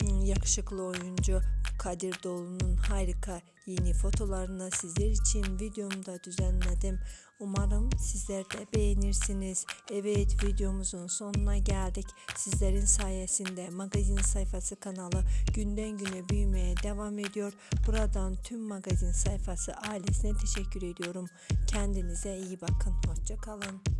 Hmm, Yakışıklı oyuncu Kadir Doğulu'nun harika yeni fotolarını sizler için videomda düzenledim. Umarım sizler de beğenirsiniz. Evet videomuzun sonuna geldik. Sizlerin sayesinde magazin sayfası kanalı günden güne büyümeye devam ediyor. Buradan tüm magazin sayfası ailesine teşekkür ediyorum. Kendinize iyi bakın. Hoşça kalın.